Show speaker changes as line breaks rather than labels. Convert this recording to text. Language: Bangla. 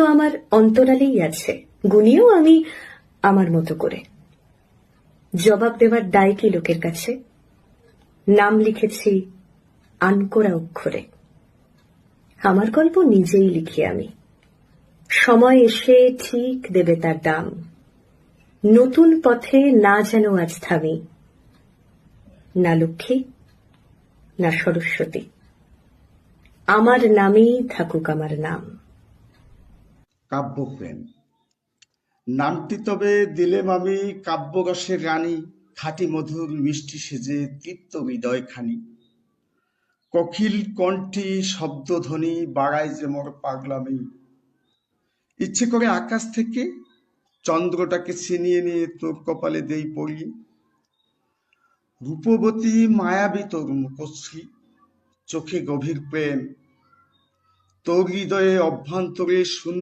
তো আমার অন্তরালেই আছে। গুনিয়েও আমি আমার মতো করে। জবাব দেওয়ার দায় কি লোকের কাছে? নাম লিখেছি আনকোরা অক্ষরে। আমার গল্প নিজেই লিখি আমি। সময় এসে ঠিক দেবে তার দাম। নতুন পথে না যেন আজ থামি। না লক্ষ্মী, না সরস্বতী। আমার নামেই থাকুক আমার নাম।
কাব্যপ্রেম। নামটি তবে দিলেম আমি কাব্যরসের রানী, খাঁটি মধুর মিষ্টি সেজে তৃপ্ত হৃদয় খানি কখিল কণ্ঠী শব্দধ্বনি বাড়ায় যে মোর পাগলামি। ইচ্ছে করে আকাশ থেকে চন্দ্রটাকে ছিনিয়ে নিয়ে তোর কপালে দেই পড়ি রূপবতী মায়াবী তোর মুখশ্রী চোখে গভীর প্রেম। তোর হৃদয়ে অভ্যন্তরে শূন্য